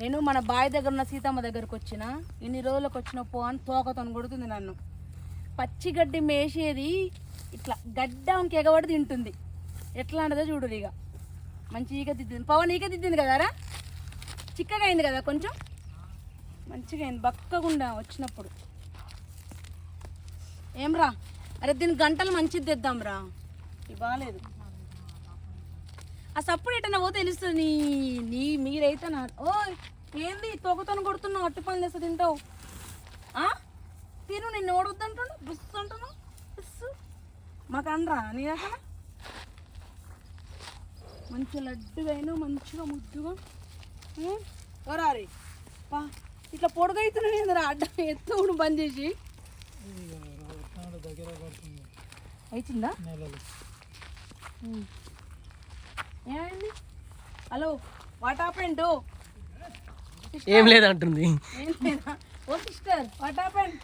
నేను మన బావి దగ్గర ఉన్న సీతమ్మ దగ్గరకు వచ్చిన ఇన్ని రోజులకు వచ్చిన పో అని తోకతో కొడుతుంది నన్ను. పచ్చి గడ్డి మేసేది ఇట్లా గడ్డంకి ఎగబడి తింటుంది. ఎట్లా అంటదో చూడు ఇక. మంచి ఈక దిద్దింది పవన్ ఈగ దిద్దింది కదారా చిక్కగా అయింది కదా కొంచెం? మంచిగా అయింది బక్కగుండా వచ్చినప్పుడు. ఏం రా? అరే దీని గంటలు మంచిది తెద్దాం రా. ఇది బాగాలేదు ఆ సప్పుడు ఎటన్నా పోతే తెలుస్తుంది. నీ నీ మీరైతే నా ఓ ఏంది తోకతో కొడుతున్నావు? అట్టి పని చేస్తే తింటావు. ఆ? తిను నిన్ను ఓడొద్దంటాడు బుస్ అంటున్నావు బుస్ మాకు అనరా? నీ అక్కడ మంచిగా లడ్డుగా అయినా మంచిగా ముద్దుగా. ఉం? ఓరారి పా. ఇట్లా పొడుగైతున్నాడు ఏందిరా? అడ్డం ఎత్తుడు బంద్ చేసి. దగ్గర ఏమైంది? హలో వాట్ హ్యాపెండ్ ఏం లేదంటుంది. ఏం లేదా? ఓ సిస్టర్ వాట్ నాకు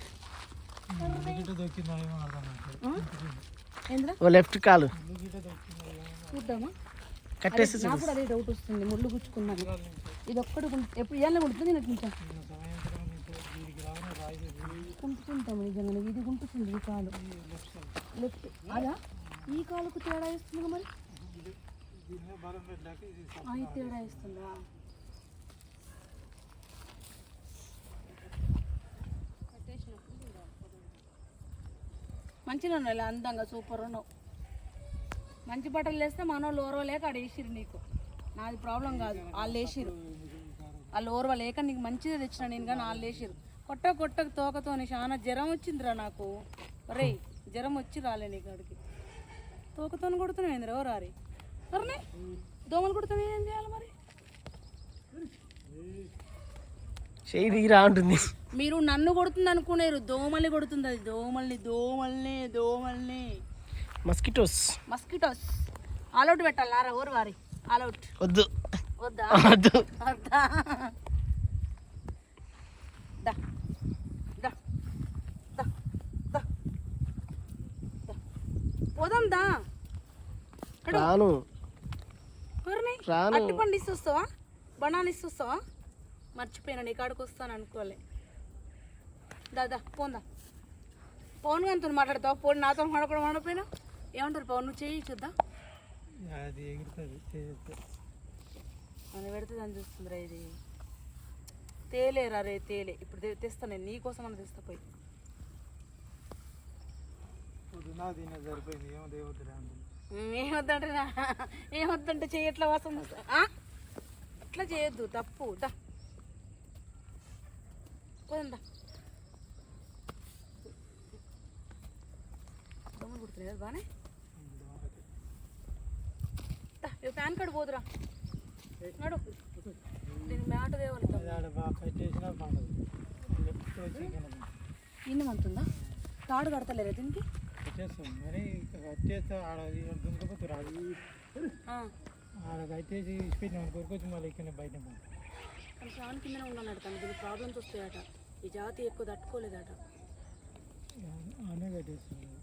ఏంద్రా? ఓ లెఫ్ట్ కాలు. చూద్దామా? కట్టేసి నాకు కూడా అదే డౌట్ వస్తుంది ముళ్ళు గుచ్చుకున్నాను ఇది ఒక్కడు గుంట- ఎప్పుడు ఇవాళ కుడుతుంది రాయి తెచ్చి కుంటుకుంటాము నిజంగా ఇది గుంటుతుంది ఈ కాలు. లెఫ్ట్. అదా ఈ కాలుకు తేడా ఇస్తుంది మరి? అవి తేడా ఇస్తుందా? మంచిగా ఉన్నాయి అందంగా సూపర్ ఉన్నావు మంచి బట్టలు వేస్తే మనోళ్ళు ఓర్వలేక ఆడ వేసిరు నీకు. నాది ప్రాబ్లం కాదు వాళ్ళు వేసిరు వాళ్ళు ఓర్వలేక నీకు మంచిదే తెచ్చిన నేను కానీ వాళ్ళు వేసిరు కొట్ట కొట్టకు తోకతోని చాలా జ్వరం వచ్చిందిరా నాకు. రే జ్వరం వచ్చి రాలే నీకు అడిగి తోకతోని కొడుతున్నావు ఏందిరా ఓ రారి. సరేనే దోమలు కొడుతున్నాయి ఏం చేయాలి మరి? చేయి ఉంటుంది మీరు నన్ను కొడుతుంది అనుకునేరు దోమల్ని కొడుతుంది అది దోమల్ని దోమల్ని దోమల్ని. మస్కిటోస్. మస్కిటోస్. ఆల్అౌట్ పెట్టాలి నారా ఊరు వారి. ఆల్అౌట్ వద్దు. వద్దా? వద్దు. వద్దా? దా. దా. దా. దా. దా. పోదాం దా. రాను. రాను. అట్టి పండు ఇస్తొస్తావా? బనానా ఇస్తొస్తావా? మర్చిపోయినా నీ కాడికి వస్తాను అనుకోలే. దాదా పోందా. పవన్ గారితో మాట్లాడతావా? ఫోన్ నాతో మాట్లాడకుండా మాట్లాడిపోయినా ఏమంటారు పవన్ నువ్వు చేయి చూద్దాం? అది ఎగురుతుంది చేస్తే అని పెడితే దాన్ని చూస్తుందిరా ఇది. తేలేరా రే తేలే. ఇప్పుడు తెస్తా నేను నీకోసం అని తెస్తా పోయి. సరిపోయింది. ఏమో దేవతలే ఏమొద్దంటే ఏమొద్దంటే చెయ్యి ఎట్లా వాసన అట్లా చేయొద్దు? తప్పు దా. పోదా దొంగ కుడుతున్నాయి కదా బాగానే దా, ఇక ప్యాన్ కార్డు పోదురా. నడు. దీనికి మ్యాట దేవాలి ఇన్ని మంతుందా? తాడు కడతలేరా దీనికి? కట్టేస్తాం మరి కట్టేస్తే ఆడ దుంకపోతే రాదు ఆ, ఆడ కట్టేసి ఇచ్చిపెట్టిన కొనుక్కొచ్చి మళ్ళీ ఇక్కడ బయట ఫ్యాన్ కిందనే ఉండాలట తను దీనికి ప్రాబ్లమ్స్ వస్తాయట. ఈ జాతి ఎక్కువ తట్టుకోలేదట. ఆనే కట్టేస్తుంది